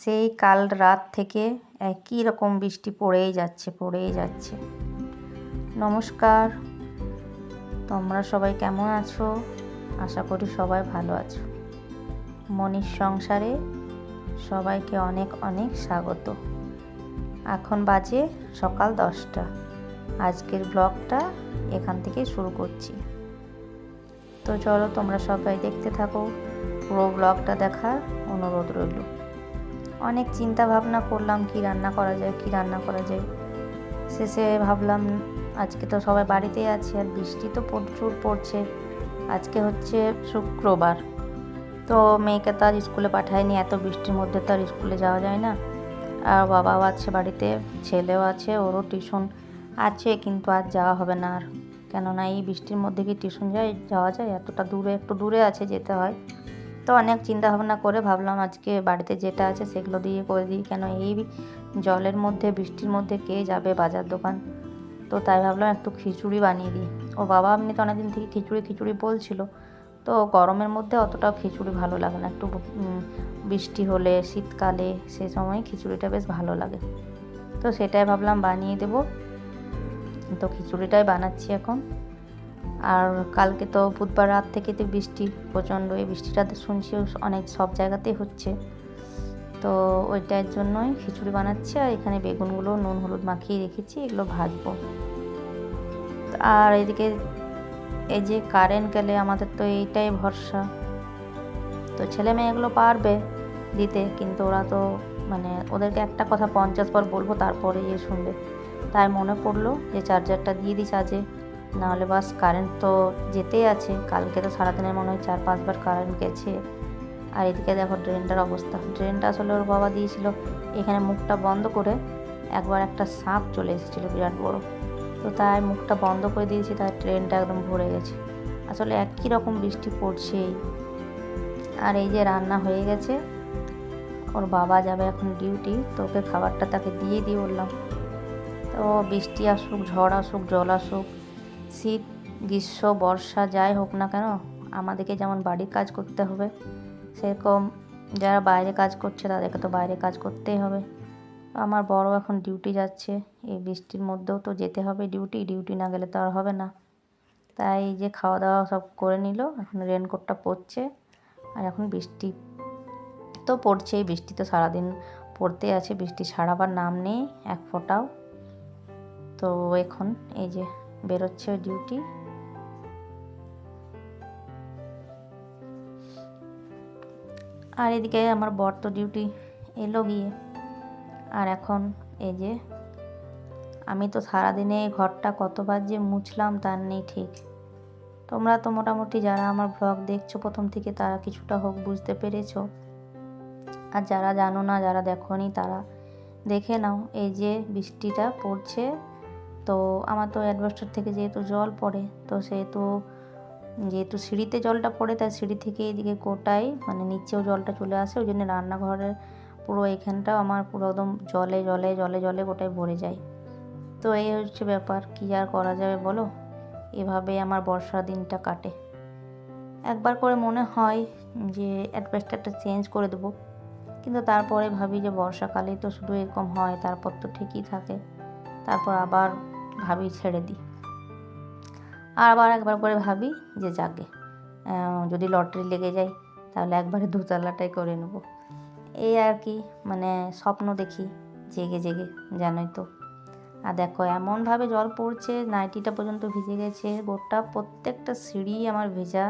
সেই কাল রাত থেকে একই রকম বৃষ্টি পড়েই যাচ্ছে পড়েই যাচ্ছে। নমস্কার, তোমরা সবাই কেমন আছো? আশা করি সবাই ভালো আছো। মনির সংসারে সবাইকে অনেক অনেক স্বাগত। এখন বাজে সকাল দশটা। আজকের ব্লগটা এখান থেকে শুরু করছি। তো চলো তোমরা সবাই দেখতে থাকো। পুরো ব্লগটা দেখার অনুরোধ রইল। অনেক চিন্তা ভাবনা করলাম, কি রান্না করা যায়, কি রান্না করা যায়। শেষে ভাবলাম, আজকে তো সবাই বাড়িতেই আছে, আর বৃষ্টি তো প্রচুর পড়ছে। আজকে হচ্ছে শুক্রবার। তো মেয়েকে তো আর স্কুলে পাঠায়নি, এত বৃষ্টির মধ্যে তো আর স্কুলে যাওয়া যায় না। আর বাবাও আছে বাড়িতে, ছেলেও আছে, ওরও টিউশন আছে, কিন্তু আর যাওয়া হবে না আর। কেননা এই বৃষ্টির মধ্যে কি টিউশন যায়, যাওয়া যায়? এতটা দূরে, একটু দূরে আছে যেতে হয়। তো অনেক চিন্তা ভাবনা করে ভাবলাম আজকে বাড়িতে যেটা আছে সেগুলো দিয়ে করে দিই। কেন এই জলের মধ্যে, বৃষ্টির মধ্যে কে যাবে বাজার দোকান? তো তাই ভাবলাম একটু খিচুড়ি বানিয়ে দিই। ও বাবা এমনি তো অনেকদিন থেকে খিচুড়ি খিচুড়ি বলছিল। তো গরমের মধ্যে অতটাও খিচুড়ি ভালো লাগে না। একটু বৃষ্টি হলে, শীতকালে সে সময় খিচুড়িটা বেশ ভালো লাগে। তো সেটাই ভাবলাম বানিয়ে দেব। তো খিচুড়িটাই বানাচ্ছি এখন। আর কালকে তো বুধবার রাত থেকে তো বৃষ্টি, প্রচণ্ড এই বৃষ্টিটা তো শুনছি অনেক সব জায়গাতেই হচ্ছে। তো ওইটার জন্যই খিচুড়ি বানাচ্ছি আর এখানে বেগুনগুলো, নুন, হলুদ মাখিয়ে রেখেছি, এগুলো ভাজবো। আর এদিকে এই যে কারেন্ট গেলে আমাদের তো এইটাই ভরসা। তো ছেলে মেয়েগুলো পারবে দিতে, কিন্তু ওরা তো মানে ওদেরকে একটা কথা পঞ্চাশ বার বলব, তারপরে ইয়ে শুনবে। তাই মনে পড়ল যে চার্জারটা দিয়ে দিই চার্জে নাহলে বাস কারেন্ট তো যেতেই আছে। কালকে তো সারাদিনের মনে হয় চার, পাঁচবার কারেন্ট গেছে। আর এদিকে দেখো ড্রেনটার অবস্থা। ড্রেনটা আসলে ওর বাবা দিয়েছিল এখানে মুখটা বন্ধ করে একবার একটা সাপ চলে এসেছিল, বিরাট বড়। তো তাই মুখটা বন্ধ করে দিয়েছি, তাই ট্রেনটা একদম ভরে গেছে। আসলে একই রকম বৃষ্টি পড়ছেই। আর এই যে রান্না হয়ে গেছে, ওর বাবা যাবে এখন ডিউটি তো ওকে খাবারটা তাকে দিয়ে দিয়ে বললাম। তো বৃষ্টি আসুক, ঝড় আসুক, জল আসুক শীত, গ্রীষ্ম, বর্ষা, যাই হোক না কেন, আমাদেরকে যেমন বাড়ির কাজ করতে হবে, সেরকম যারা বাইরে কাজ করছে তাদেরকে তো বাইরে কাজ করতেই হবে। আমার বড় এখন ডিউটি যাচ্ছে, এই বৃষ্টির মধ্যেও তো যেতে হবে ডিউটি ডিউটি না গেলে তো আর হবে না। তাই যে খাওয়া দাওয়া সব করে নিল, এখন রেনকোটটা পরছে, আর এখন বৃষ্টি তো পড়ছেই, বৃষ্টি তো সারাদিন পড়তে আছে, বৃষ্টি সারাবার নাম নেই, এক ফোঁটাও। তো এখন এই যে বেরোচ্ছে ডিউটি। আর এদিকে আমার বর তো ডিউটি এলো গিয়ে। আর এখন এই যে আমি তো সারাদিনে ঘরটা কতবার যে মুছলাম তার নেই ঠিক। তোমরা তো মোটামুটি যারা আমার ব্লগ দেখছ প্রথম থেকে তারা কিছুটা হোক বুঝতে পেরেছ। আর যারা জানো না, যারা দেখনি তারা দেখে নাও, এই যে বৃষ্টিটা পড়ছে তো আমার তো অ্যাডভেস্টার থেকে যেহেতু জল পড়ে, তো সেহেতু যেহেতু সিঁড়িতে জলটা পড়ে, তাই সিঁড়ি থেকে এদিকে কোটাই মানে নিচেও জলটা চলে আসে, ওই জন্য রান্নাঘরের পুরো এখানটাও আমার পুরো একদম জলে জলে জলে জলে গোটাই ভরে যায়। তো এই হচ্ছে ব্যাপার, কী আর করা যাবে বলো? এভাবে আমার বর্ষার দিনটা কাটে। একবার করে মনে হয় যে অ্যাডভেস্টারটা চেঞ্জ করে দেবো, কিন্তু তারপরে ভাবি যে বর্ষাকালেই তো শুধু এরকম হয়, তারপর তো ঠিকই থাকে। তারপর আবার ভাবি ছেড়ে দিই। আর আবার একবার করে ভাবি যে যাকে যদি লটারি লেগে যায় তাহলে একবারে দোতলাটাই করে নেব। এই আর কি মানে স্বপ্ন দেখি জেগে জেগে, জানোই তো। আর দেখো, এমনভাবে জল পড়ছে, নাইটিটা পর্যন্ত ভিজে গেছে গোটা প্রত্যেকটা সিঁড়ি আমার ভেজা।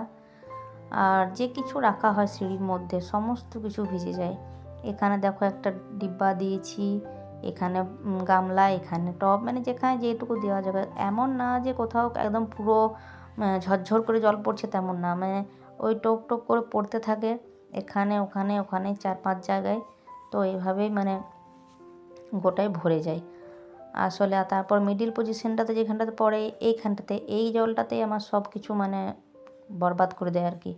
আর যে কিছু রাখা হয় সিঁড়ির মধ্যে, সমস্ত কিছু ভিজে যায়। এখানে দেখো একটা ডিব্বা দিয়েছি এখানে গামলা, এখানে টব মানে যেখানে যেটুকু দেওয়া যাবে। এমন না যে কোথাও একদম পুরো ঝরঝর করে জল পড়ছে তেমন না। মানে ওই টোপ টোপ করে পড়তে থাকে এখানে, ওখানে ওখানে চার পাঁচ জায়গায়। তো এইভাবেই মানে গোটাই ভরে যায়। আসলে তারপর মিডিল পজিশনটাতে যেখানটাতে পড়ে, এইখানটাতে, এই জলটাতেই আমার সব কিছু মানে বরবাদ করে দেয় আর কি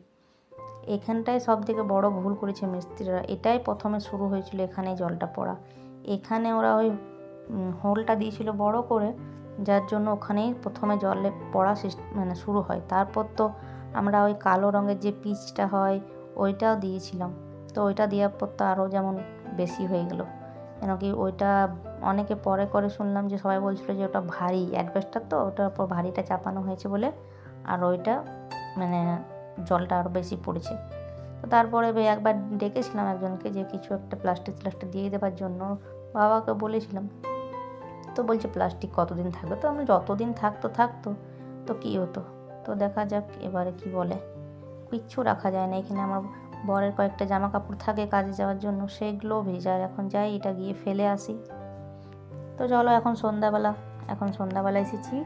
এখানটায় সব থেকে বড় ভুল করেছে মিস্ত্রিরা। এটাই প্রথমে শুরু হয়েছিল এখানে জলটা পড়া। এখানে ওরা ওই হোলটা দিয়েছিল বড় করে, যার জন্য ওখানেই প্রথমে জলে পড়া মানে শুরু হয়। তারপর তো আমরা ওই কালো রঙের যে পিচটা হয়, ওইটাও দিয়েছিলাম। তো ওইটা দেওয়ার পর তো আরও যেমন বেশি হয়ে গেল। কেন কি ওইটা অনেকে পরে করে শুনলাম যে সবাই বলছিল যে ওটা ভারী অ্যাডভেস্টার তো, ওটার উপর ভারীটা চাপানো হয়েছে বলে। আর ওইটা মানে জলটা আরও বেশি পড়েছে। তো তারপরে একবার ডেকেছিলাম একজনকে যে কিছু একটা প্লাস্টিক প্লাস্টিক দিয়ে দেওয়ার জন্য। বাবাকে বলেছিলাম, তো বলছে প্লাস্টিক কতদিন থাকবে? তো আমরা যতদিন থাকতো থাকতো। তো কী হতো? তো দেখা যাক এবারে কি বলে। কিচ্ছু রাখা যায় না, এখানে আমার বরের কয়েকটা জামা কাপড় থাকে কাজে যাওয়ার জন্য, সেগুলো ভেজার এখন যাই, এটা গিয়ে ফেলে আসি। তো চলো, এখন সন্ধ্যাবেলা এখন সন্ধ্যাবেলা এসেছি।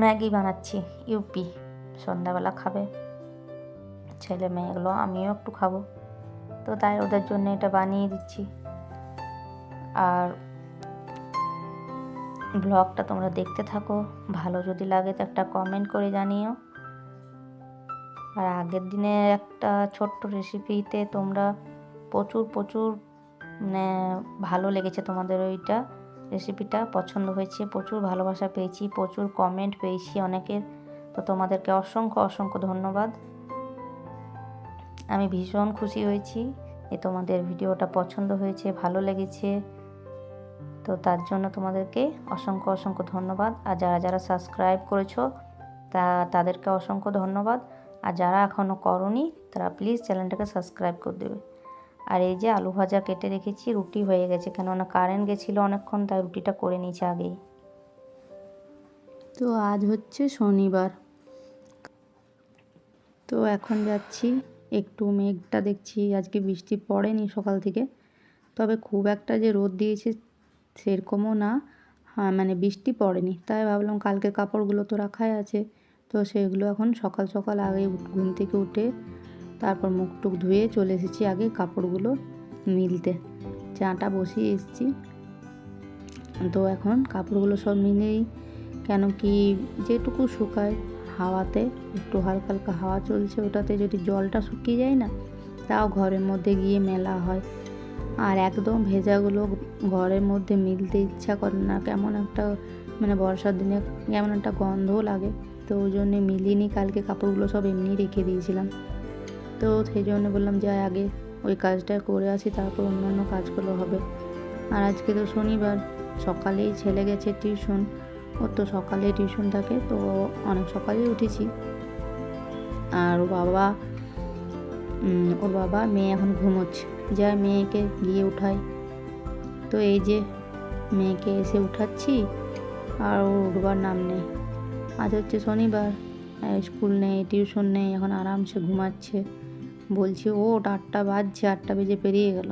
ম্যাগি বানাচ্ছি, ইউপি। সন্ধ্যাবেলা খাবে। ছেলে মেয়েগুলো, আমিও একটু খাব। তো তাই ওদের জন্য এটা বানিয়ে দিচ্ছি। আর ব্লগটা তোমরা দেখতে থাকো। ভালো যদি লাগে তো একটা কমেন্ট করে জানিও। আর আগের দিনে একটা ছোট্ট রেসিপিতে তোমরা প্রচুর প্রচুর মানে ভালো লেগেছে তোমাদের ওইটা রেসিপিটা পছন্দ হয়েছে, প্রচুর ভালোবাসা পেয়েছি, প্রচুর কমেন্ট পেয়েছি অনেকের। তো তোমাদেরকে অসংখ্য অসংখ্য ধন্যবাদ। আমি ভীষণ খুশি হয়েছি যে তোমাদের ভিডিওটা পছন্দ হয়েছে, ভালো লেগেছে। তো তার জন্য তোমাদেরকে অসংখ্য অসংখ্য ধন্যবাদ। আর যারা যারা সাবস্ক্রাইব করেছ, তা তাদেরকে অসংখ্য ধন্যবাদ। আর যারা এখনও করনি, তারা প্লিজ চ্যানেলটাকে সাবস্ক্রাইব করে দেবে। আর এই যে আলু ভাজা কেটে রেখেছি, রুটি হয়ে গেছে, কেননা কারেন্ট গেছিল অনেকক্ষণ, তাই রুটিটা করে নিয়েছে আগেই। তো আজ হচ্ছে শনিবার। তো এখন যাচ্ছি একটু মেঘটা দেখছি, আজকে বৃষ্টি পড়েনি সকাল থেকে। তবে খুব একটা যে রোদ দিয়েছে সেরকমও না। হ্যাঁ মানে বৃষ্টি পড়েনি। তাই ভাবলাম কালকে কাপড়গুলো তো রাখাই আছে। তো সেগুলো এখন সকাল সকাল আগে ঘুম থেকে উঠে তারপর মুখ টুক ধুয়ে চলে এসেছি আগে কাপড়গুলো মিলতে। চাটা বসিয়ে এসেছি। তো এখন কাপড়গুলো সব মিলেই কেন কি যেটুকু শুকায়। হাওয়াতে, একটু হালকা হালকা হাওয়া চলছে ওটাতে যদি জলটা শুকিয়ে যায় না, তাও ঘরের মধ্যে গিয়ে মেলা হয়। আর একদম ভেজাগুলো ঘরের মধ্যে মিলতে ইচ্ছা করে না, কেমন একটা মানে বর্ষার দিনে কেমন একটা গন্ধও লাগে। তো ওই জন্যে মিলিনি, কালকে কাপড়গুলো সব এমনি রেখে দিয়েছিলাম। তো সেই জন্য বললাম, যে আগে ওই কাজটা করে আসি, তারপর অন্যান্য কাজগুলো হবে। আর আজকে তো শনিবার, সকালেই ছেলে গেছে টিউশন। ওর তো সকালে টিউশন থাকে, তো অনেক সকালেই উঠেছি। আর বাবা ওর বাবা মেয়ে এখন ঘুমোচ্ছে। যায় মেয়েকে গিয়ে উঠাই তো এই যে মেয়েকে এসে উঠাচ্ছি, আর ও উঠবার নাম নেই। আজ হচ্ছে শনিবার স্কুল নেই, টিউশন নেই, এখন আরামসে ঘুমাচ্ছে। বলছি, ও আটটা বাজছে, আটটা বেজে পেরিয়ে গেল।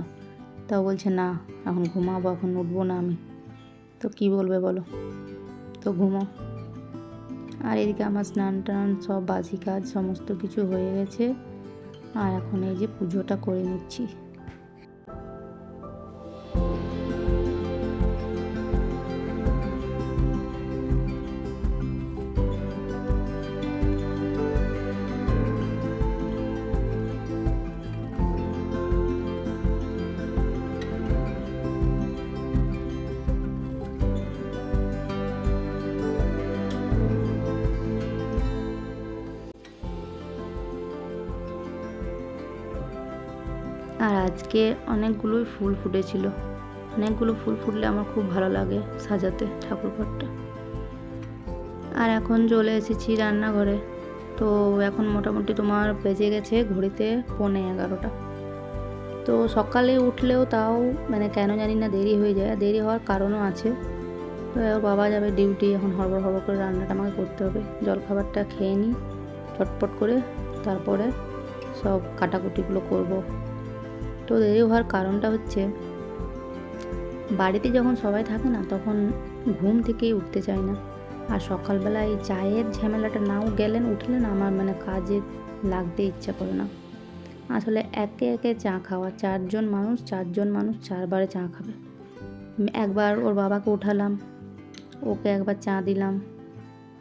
তা বলছে, না, এখন ঘুমাবো, এখন উঠবো না আমি। তো কি বলবে বলো? তো ঘুমো আর এদিকে আমার স্নান টান সব বাসি কাজ সমস্ত কিছু হয়ে গেছে। আর এখন এই যে পুজোটা করে নিচ্ছি। আর আজকে অনেকগুলোই ফুল ফুটেছিল। অনেকগুলো ফুল ফুটলে আমার খুব ভালো লাগে সাজাতে ঠাকুরঘরটা আর এখন চলে এসেছি রান্নাঘরে। তো এখন মোটামুটি তোমার বেজে গেছে ঘড়িতে পৌনে এগারোটা। তো সকালে উঠলেও তাও মানে কেন জানি না দেরি হয়ে যায়। দেরি হওয়ার কারণও আছে। তো বাবা যাবে ডিউটি, এখন হড়বড় হড়বড় করে রান্নাটা আমাকে করতে হবে। জলখাবারটা খেয়ে নিই, চটপট করে, তারপরে সব কাটাকুটিগুলো করব। তো দেরি হওয়ার কারণটা হচ্ছে বাড়িতে যখন সবাই থাকে না, তখন ঘুম থেকেই উঠতে চায় না। আর সকালবেলা এই চায়ের ঝামেলাটা নাও গেলেন উঠলেন আমার মানে কাজে লাগতে ইচ্ছা করে না। আসলে একে একে চা খাওয়া, চারজন মানুষ চারজন মানুষ চারবারে চা খাবে। একবার ওর বাবাকে উঠালাম, ওকে একবার চা দিলাম,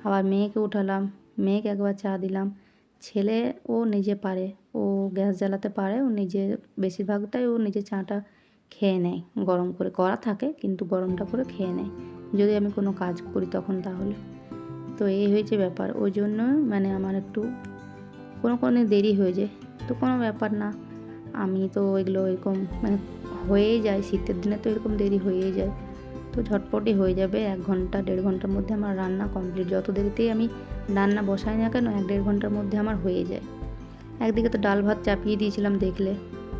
আবার মেয়েকে উঠালাম, মেয়েকে একবার চা দিলাম ছেলে ও নিজে পারে। ও গ্যাস জ্বালাতে পারে, ও নিজে বেশিরভাগটাই ও নিজে চাটা খেয়ে নেয়। গরম করে, করা থাকে কিন্তু গরমটা করে খেয়ে নেয়। যদি আমি কোনো কাজ করি তখন তাহলে। তো এই হয়েছে ব্যাপার। ওই জন্য মানে আমার একটু কোনো কোনো দেরি হয়ে যায়। তো কোনো ব্যাপার না। আমি তো এগুলো এরকম মানে হয়েই যায়। শীতের দিনে তো এরকম দেরি হয়েই যায়। তো ঝটপটই হয়ে যাবে, এক ঘণ্টা, দেড় ঘণ্টার মধ্যে আমার রান্না কমপ্লিট। যত দেরিতেই আমি রান্না বসাই না কেন, এক দেড় ঘণ্টার মধ্যে আমার হয়ে যায়। একদিকে তো ডাল ভাত চাপিয়ে দিয়েছিলাম দেখলে,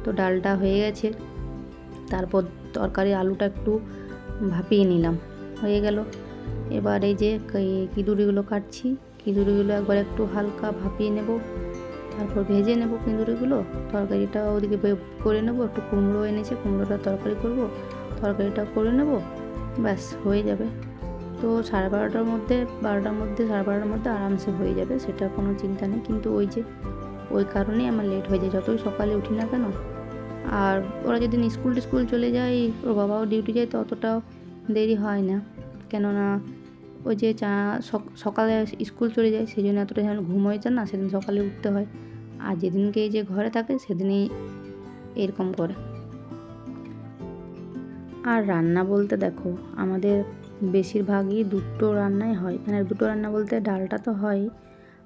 তো ডালটা হয়ে গেছে। তারপর তরকারি আলুটা একটু ভাপিয়ে নিলাম, হয়ে গেল। এবার এই যে কিঁদুরিগুলো কাটছি, কিঁদুরিগুলো একবার একটু হালকা ভাপিয়ে নেব, তারপর ভেজে নেব কিঁদুরিগুলো। তরকারিটা ওদিকে করে নেব, একটু কুমড়ো এনেছে, কুমড়োটা তরকারি করব, তরকারিটা করে নেব ব্যাস, হয়ে যাবে। তো সাড়ে বারোটার মধ্যে বারোটার মধ্যে, সাড়ে বারোটার মধ্যে আরামসে হয়ে যাবে, সেটা কোনো চিন্তা নেই। কিন্তু ওই যে, ওই কারণেই আমার লেট হয়ে যায়। যতই সকালে উঠি না কেন, আর ওরা যদি স্কুল টিস্কুল চলে যায়, ওর বাবাও ডিউটি যায় তো অতটাও দেরি হয় না। কেননা, ওই যে চা সকালে স্কুল চলে যায়, সেই জন্য এতটা যেমন ঘুম হয়ে যায় না, সেদিন সকালে উঠতে হয়। আর যেদিনকে যে ঘরে থাকে, সেদিনই এরকম করে। আর রান্না বলতে দেখো, আমাদের বেশিরভাগই দুটো রান্নাই হয়। মানে দুটো রান্না বলতে ডালটা তো হয়,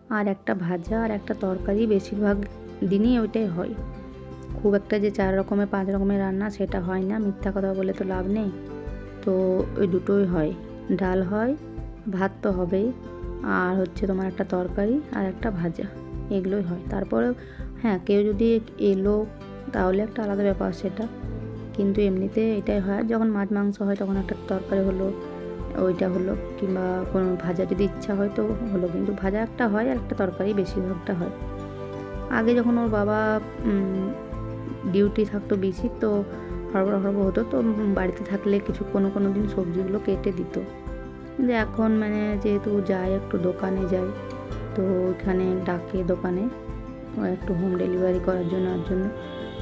আর একটা ভাজা আর একটা তরকারি বেশিরভাগ দিনই ওইটাই হয়। খুব একটা যে চার রকমের, পাঁচ রকমের রান্না সেটা হয় না, মিথ্যা কথা বলে তো লাভ নেই। তো ওই দুটোই হয়। ডাল হয়, ভাত তো হবেই, আর হচ্ছে তোমার একটা তরকারি আর একটা ভাজা, এগুলোই হয়। তারপরে হ্যাঁ কেউ যদি এলো তাহলে একটা আলাদা ব্যাপার সেটা। কিন্তু এমনিতে এটাই হয়। যখন মাছ, মাংস হয় তখন একটা তরকারি হলো, ওইটা হলো, কিংবা কোনো ভাজা যদি ইচ্ছা হয় তো হলো। কিন্তু ভাজা একটা হয়, আর একটা তরকারি বেশিরভাগটা হয়। আগে যখন ওর বাবা ডিউটি থাকতো বেশি, তো হড়বড় হড়বড় হতো, তো বাড়িতে থাকলে কিছু কোনো কোনো দিন সবজিগুলো কেটে দিত। কিন্তু এখন মানে যেহেতু যায়, একটু দোকানে যায়, তো ওইখানে ডাকে দোকানে একটু হোম ডেলিভারি করার জন্য, আর জন্য।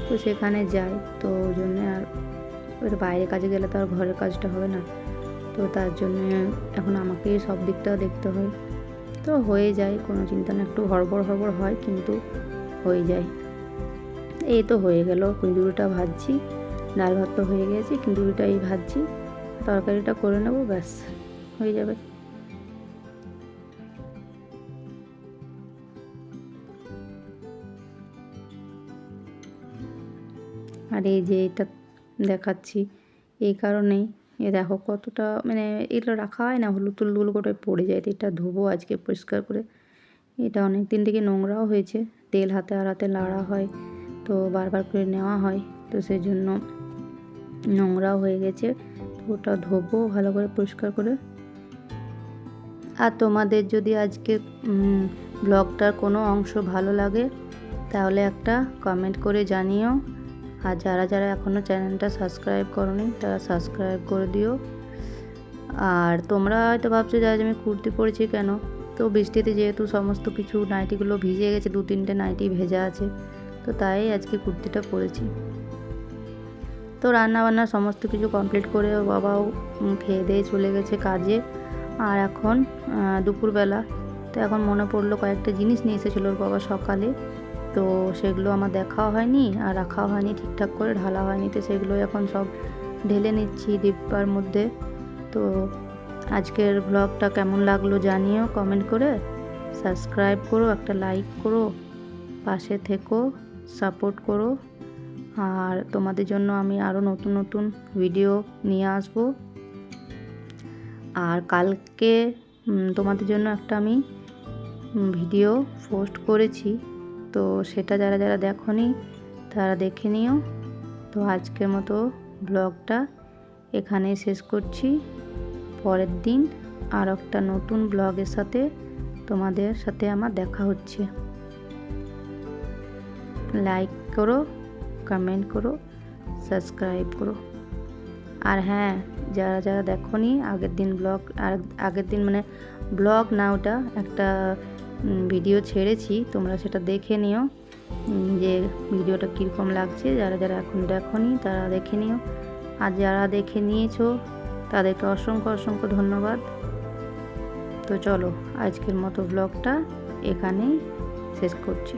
তো সেখানে যাই। তো ওই জন্যে আর তো বাইরে কাজে গেলে তো আর ঘরের কাজটা হবে না। তো তার জন্য এখন আমাকেই সব দিকটাও দেখতে হয়। তো হয়ে যায়, কোনো চিন্তা না একটু হড়বড় হড়বড় হয় কিন্তু হয়ে যায়। এই তো হয়ে গেল, কুঁদুরিটা ভাজছি, ডাল ভাত তো হয়ে গেছে কুঁদুরিটা এই ভাজছি, তরকারিটা করে নেব, ব্যাস, হয়ে যাবে। আর এই যে এটা দেখাচ্ছি, এই কারণেই। এ দেখো কতটা মানে এগুলো রাখা হয় না, হলুদ টুলুদগুলো কোথায় পড়ে যায়, এটা ধোবো আজকে পরিষ্কার করে। এটা অনেক দিন থেকে নোংরাও হয়েছে, তেল হাতে আর হাতে লাড়া হয়, তো বারবার করে নেওয়া হয়, তো সেই জন্য নোংরাও হয়ে গেছে। তো ওটা ধোবো ভালো করে পরিষ্কার করে। আর তোমাদের যদি আজকে ব্লগটার কোনো অংশ ভালো লাগে, তাহলে একটা কমেন্ট করে জানিও। আর যারা যারা এখনও চ্যানেলটা সাবস্ক্রাইব করনি, তারা সাবস্ক্রাইব করে দিও। আর তোমরা হয়তো ভাবছ যে আজ আমি কুর্তি পরেছি কেন? তো বৃষ্টিতে যেহেতু সমস্ত কিছু নাইটিগুলো ভিজে গেছে, দু তিনটে নাইটি ভেজা আছে, তো তাই আজকে কুর্তিটা পরেছি। তো রান্না বান্না সমস্ত কিছু কমপ্লিট করে বাবাও খেয়ে দিয়ে চলে গেছে কাজে। আর এখন দুপুরবেলা, তো এখন মনে পড়ল কয়েকটা জিনিস নিয়ে এসেছিল ওর বাবা সকালে। তো সেগুলো আমার দেখাও হয়নি আর রাখাও হয়নি, ঠিকঠাক করে ঢালা হয়নি। তো সেগুলো এখন সব ঢেলে নিচ্ছি ডিব্বার মধ্যে। তো আজকের ব্লগটা কেমন লাগল জানিও কমেন্ট করে। সাবস্ক্রাইব করো, একটা লাইক করো, পাশে থেকো সাপোর্ট করো। আর তোমাদের জন্য আমি আরও নতুন নতুন ভিডিও নিয়ে আসব। আর কালকে তোমাদের জন্য একটা আমি ভিডিও পোস্ট করেছি। তো সেটা যারা যারা দেখোনি, তারা দেখে নিও। তো আজকের মতো ব্লগটা এখানেই শেষ করছি। পরের দিন আর একটা নতুন ব্লগের সাথে তোমাদের সাথে আমার দেখা হচ্ছে। লাইক করো, কমেন্ট করো, সাবস্ক্রাইব করো। আর হ্যাঁ যারা যারা দেখোনি, আগের দিন ব্লগ, আর আগের দিন মানে ব্লগ না ওটা, একটা ভিডিও ছেড়েছি, তোমরা সেটা দেখে নিও যে ভিডিওটা কীরকম লাগছে। যারা যারা এখন দেখোনি, তারা দেখে নিও। আর যারা দেখে নিয়েছো, তাদেরকে অসংখ্য অসংখ্য ধন্যবাদ। তো চলো, আজকের মতো ব্লগটা এখানেই শেষ করছি।